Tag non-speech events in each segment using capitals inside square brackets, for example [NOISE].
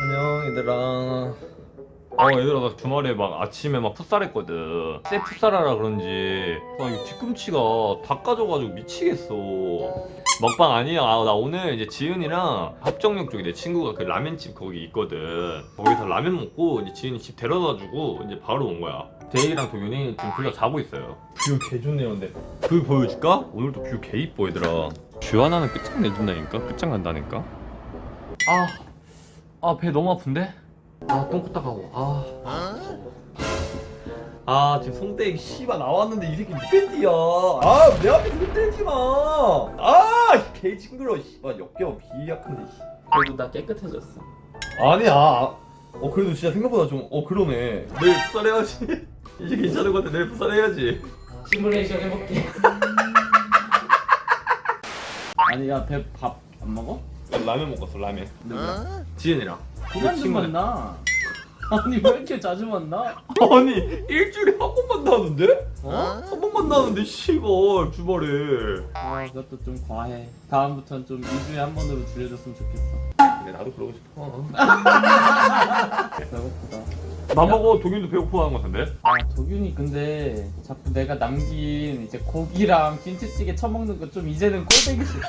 안녕 얘들아. 어 얘들아 나 주말에 막 아침에 막 풋살했거든. 쎄 풋살하라 그런지. 아 이거 뒤꿈치가 다 까져가지고 미치겠어. 먹방 아니야. 아, 나 오늘 이제 지은이랑 합정역 쪽에 내 친구가 그 라면집 거기 있거든. 거기서 라면 먹고 이제 지은이 집 데려다주고 이제 바로 온 거야. 대희랑 도균이 지금 둘 다 자고 있어요. 뷰 개 좋네요 근데. 뷰 보여줄까? 오늘도 뷰 개 이뻐 얘들아. 뷰 하나는 끝장내준다니까? 끝장난다니까? 아 아 배 너무 아픈데? 아 똥꼬 따가워 아. 아 지금 송대기 씨발 나왔는데 이 새끼 팬티야 아내 앞에 손대지 마 아개 징그러 씨발 역겨워 비약한데 씨. 그래도 나 깨끗해졌어. 아니야 어 그래도 진짜 생각보다 좀 어 그러네 내일 풋살해야지 [LAUGHS] 이제 괜찮은 것 같아 내일 풋살해야지 시뮬레이션 해볼게. 아니 야배 밥 안 먹어? 라면 먹었어 라면 누구야? 지은이랑 그만 좀 친구네. 만나. 아니 왜 이렇게 자주 만나? 아니 일주일에 한 번 만 나오는데? 어? 한 번 만 나오는데 씨발 주말에 아 그것도 좀 과해. 다음부턴 좀 2주에 한 번으로 줄여줬으면 좋겠어. 근데 나도 그러고 싶어 [LAUGHS] 배고프다. 나보고 독일도 배고파하는 것 같은데? 아 도균이 근데 자꾸 내가 남긴 이제 고기랑 김치찌개 처먹는 거 좀 이제는 꼴보기 싫어.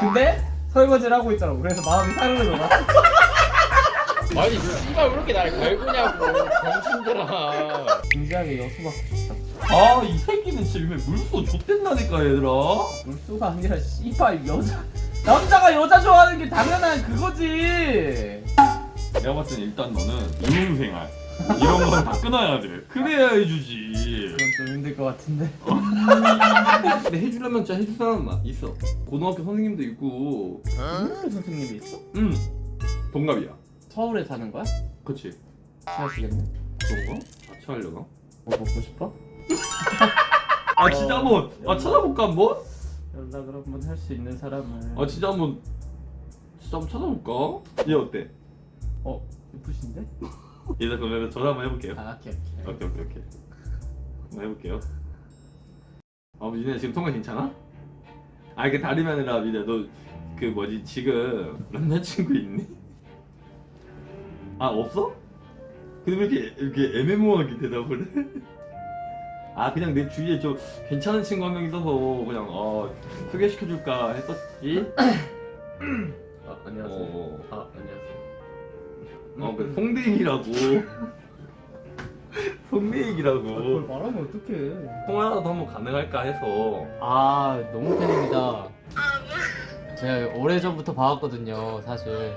근데 설거지를 하고 있잖아. 그래서 마음이 사르르 돌아. 아니 씨발 왜 이렇게 날 갈구냐고 병신들아 진지하게 여수받고 싶다. 아이 새끼는 진짜 요즘에 물소 좆된다니까 얘들아 물수가 아니라 씨발 여자 남자가 여자 좋아하는 게 당연한 그거지. 내가 봤을 땐 일단 너는 이혼생활 이런 건 다 끊어야 돼 그래야 해주지 그건 좀 힘들 것 같은데. [LAUGHS] 근데 해주려면 진짜 해줄 사람만 있어. 고등학교 선생님도 있고, 한국어 선생님이 있어? 음, 동갑이야. 서울에 사는 거야? 그치? 취하시겠네. 그런가? 같이 하려나? 뭐 먹고 싶어? [LAUGHS] 아 진짜 한번 아 찾아볼까 한번? 연락을 한번 할 수 있는 사람을. 아 진짜 한번 진짜 한번 찾아볼까? 얘 어때? 어 예쁘신데? [LAUGHS] 얘들 그러면 전화 한번 해볼게요 아 오케이 오케이. 오케이 오케이 오케이 한번 해볼게요 아 미네 지금 통화 괜찮아? 아 이게 다름이 아니라 미네 너그 뭐지 지금 남자친구 있니? 아 없어? 근데 왜 이렇게 이렇게 애매모호하게 대답을 해? 아 그냥 내 주위에 좀 괜찮은 친구 한 명 있어서 그냥 어 소개시켜줄까 했었지? 아 안녕하세요. 어, 아 안녕하세요. 어, 그 송대익이라고 [LAUGHS] 송대익이라고 그걸 말하면 어떡해. 통화라도 한번 가능할까 해서 아 너무 팬입니다. 제가 오래 전부터 봐왔거든요, 사실.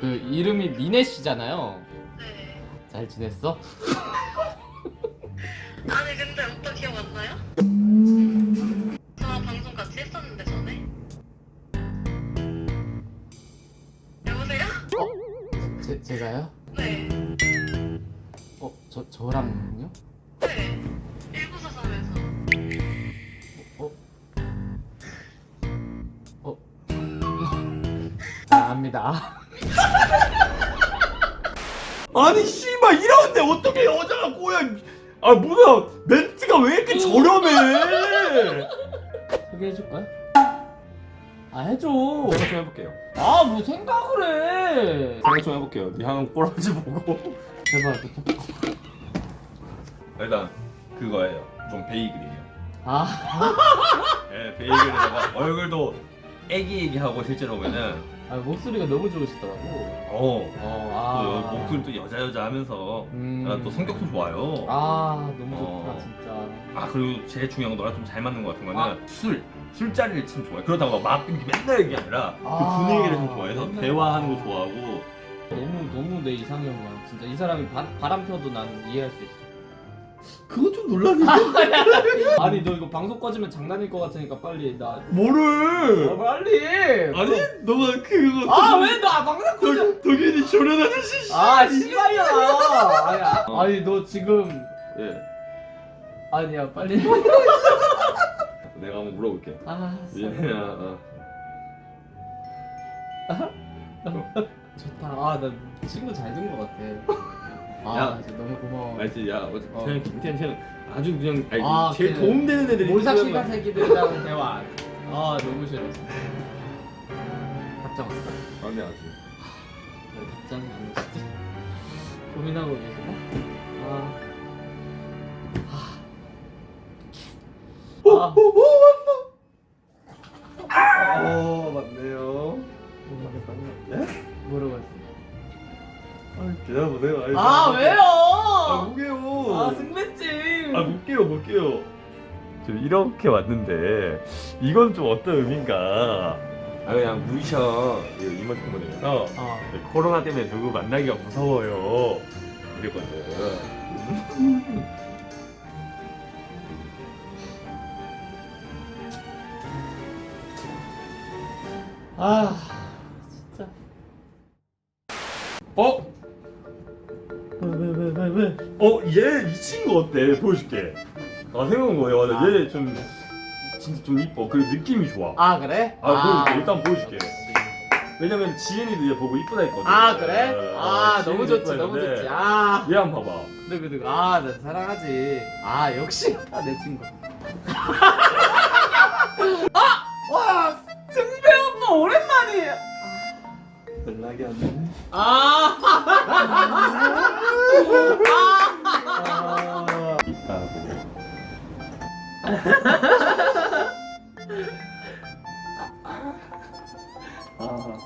그 이름이 미네 씨잖아요. 네. 잘 지냈어? 아니 근데 오빠 기억 안 나요? 제 제가요? 네. 어, 저 저랑요? 네. 1943에서. 어? 어? 아, 압니다. [LAUGHS] 아니 씨발 이러는데 어떻게 여자가 꼬야 아 뭐야 멘트가 왜 이렇게 저렴해 소개해줄까요? 아 해줘. 생각 좀 해볼게요 아 뭐 생각을 해. 생각 좀 해볼게요 니한 꼬라지 보고 [LAUGHS] 제발. 일단 그거예요 좀 베이글이에요 아, [LAUGHS] 예 베이글에다가 얼굴도 애기애기하고 실제로 보면은 아 목소리가 너무 좋으시더라고. 어 어, 또 아. 목소리 또 여자 여자 하면서 음. 아, 또 성격도 좋아요 아 너무 좋다 어. 진짜. 아 그리고 제일 중요한 건 너랑 좀 잘 맞는 것 같은 거는 아. 술 술자리를 참 좋아해 그렇다고 막 이렇게 맨날 얘기 아니라 아. 그 분위기를 좀 좋아해서. 대화하는 거 좋아하고 너무 너무 내 이상형이야. 진짜 이 사람이 바, 바람 펴도 나는 이해할 수 있어. 그건 좀 논란이지 [LAUGHS] 아니 너 이거 방송 꺼지면 장난일 것 같으니까 빨리 나. 뭐를 아, 빨리. 아니 너가 그거 아 왜 나 방송 꺼져? 덕- 덕현이 조련 아저씨 씨. 아 씨발이야. 아니, 아, 아니 너 지금 예 아니야 빨리. [LAUGHS] 내가 한번 물어볼게 아 미안해 어. 좋다. 아 나 친구 잘 된 것 같아. [LAUGHS] 아 야. 진짜 너무 고마워. 알지 야 어차피 어. 그냥 김태현 쟤는 아주 그냥 아니, 아, 제일 그 도움되는 애들이 거야. 새끼들이랑 대화. 아 너무 싫어. 답장 왔어? 안돼 아직 왜 답장이 안 오시지? 고민하고 계시나? 아. 아. 아. 아 기다려보세요 아니, 아 왜요? 아 못게요 아 승배증. 아 못게요 못게요 저 이렇게 왔는데 이건 좀 어떤 의미인가 아 그냥 무이셔 이거 이모티콘 보내면서 아. 코로나 때문에 누구 만나기가 무서워요 이랬거든 아 진짜. 어? 왜왜왜왜 왜? 어? 얘 이 친구 어때? 보여줄게 아 생각한 거예요 맞아 얘좀 진짜 좀 이뻐 그리고 느낌이 좋아 아 그래? 아, 보여줄게. 일단 보여줄게. 왜냐면 지은이도 얘 보고 이쁘다 했거든 아 그래? 어, 아 지은이도 너무 좋지 이쁘다 너무 했는데 좋지. 아. 얘 한번 봐봐 누구 누구 아나 사랑하지. 아 역시 아, 내 친구. [LAUGHS] 아! 와 승배 오빠 오랜만이에요. 연락이 안 되네 아. 아 [LAUGHS] 있다고 아. [LAUGHS]